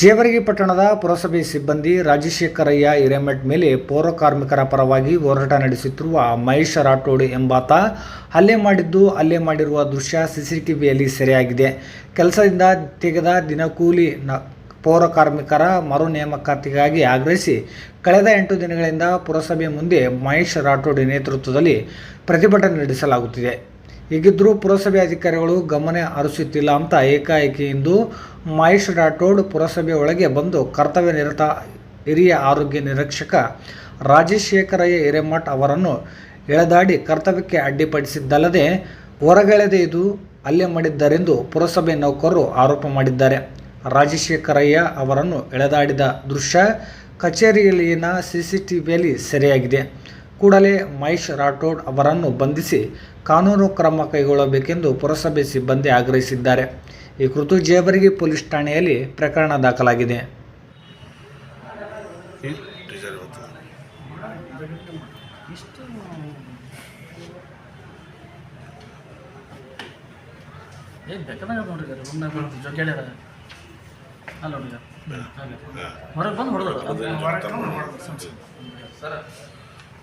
ಜೇವರಗಿ ಪಟ್ಟಣದ ಪುರಸಭೆ ಸಿಬ್ಬಂದಿ ರಾಜಶೇಖರಯ್ಯ ಹಿರೇಮಠ್ ಮೇಲೆ ಪೌರ ಕಾರ್ಮಿಕರ ಪರವಾಗಿ ಹೋರಾಟ ನಡೆಸುತ್ತಿರುವ ಮಹೇಶ್ ರಾಠೋಡ್ ಎಂಬಾತ ಹಲ್ಲೆ ಮಾಡಿದ್ದು ಹಲ್ಲೆ ಮಾಡಿರುವ ದೃಶ್ಯ ಸಿಸಿಟಿವಿಯಲ್ಲಿ ಸೆರೆಯಾಗಿದೆ. ಕೆಲಸದಿಂದ ತೆಗೆದ ದಿನಕೂಲಿ ನ ಪೌರ ಕಾರ್ಮಿಕರ ಮರು ನೇಮಕಾತಿಗಾಗಿ ಆಗ್ರಹಿಸಿ ಕಳೆದ ಎಂಟು ದಿನಗಳಿಂದ ಪುರಸಭೆ ಮುಂದೆ ಮಹೇಶ್ ರಾಠೋಡ್ ನೇತೃತ್ವದಲ್ಲಿ ಪ್ರತಿಭಟನೆ ನಡೆಸಲಾಗುತ್ತಿದೆ. ಹೀಗಿದ್ದರೂ ಪುರಸಭೆ ಅಧಿಕಾರಿಗಳು ಗಮನ ಹರಿಸುತ್ತಿಲ್ಲ ಅಂತ ಏಕಾಏಕಿ ಇಂದು ಮಹೇಶ್ ರಾಠೋಡ್ ಪುರಸಭೆ ಒಳಗೆ ಬಂದು ಕರ್ತವ್ಯ ನಿರತ ಹಿರಿಯ ಆರೋಗ್ಯ ನಿರೀಕ್ಷಕ ರಾಜಶೇಖರಯ್ಯ ಹಿರೇಮಠ್ ಅವರನ್ನು ಎಳೆದಾಡಿ ಕರ್ತವ್ಯಕ್ಕೆ ಅಡ್ಡಿಪಡಿಸಿದ್ದಲ್ಲದೆ ಹೊರಗೆಳೆದೆ ಇದು ಹಲ್ಲೆ ಮಾಡಿದ್ದಾರೆಂದು ಪುರಸಭೆ ನೌಕರರು ಆರೋಪ ಮಾಡಿದ್ದಾರೆ. ರಾಜಶೇಖರಯ್ಯ ಅವರನ್ನು ಎಳೆದಾಡಿದ ದೃಶ್ಯ ಕಚೇರಿಯಲ್ಲಿನ ಸಿಸಿಟಿವಿಯಲ್ಲಿ ಸೆರೆಯಾಗಿದೆ. ಕೂಡಲೇ ಮಹೇಶ್ ರಾಠೋಡ್ ಅವರನ್ನು ಬಂಧಿಸಿ ಕಾನೂನು ಕ್ರಮ ಕೈಗೊಳ್ಳಬೇಕೆಂದು ಪುರಸಭೆ ಸಿಬ್ಬಂದಿ ಆಗ್ರಹಿಸಿದ್ದಾರೆ. ಈ ಕುರಿತು ಜೇವರ್ಗಿ ಪೊಲೀಸ್ ಠಾಣೆಯಲ್ಲಿ ಪ್ರಕರಣ ದಾಖಲಾಗಿದೆ. ಹೊರಗೆ ಬಂದು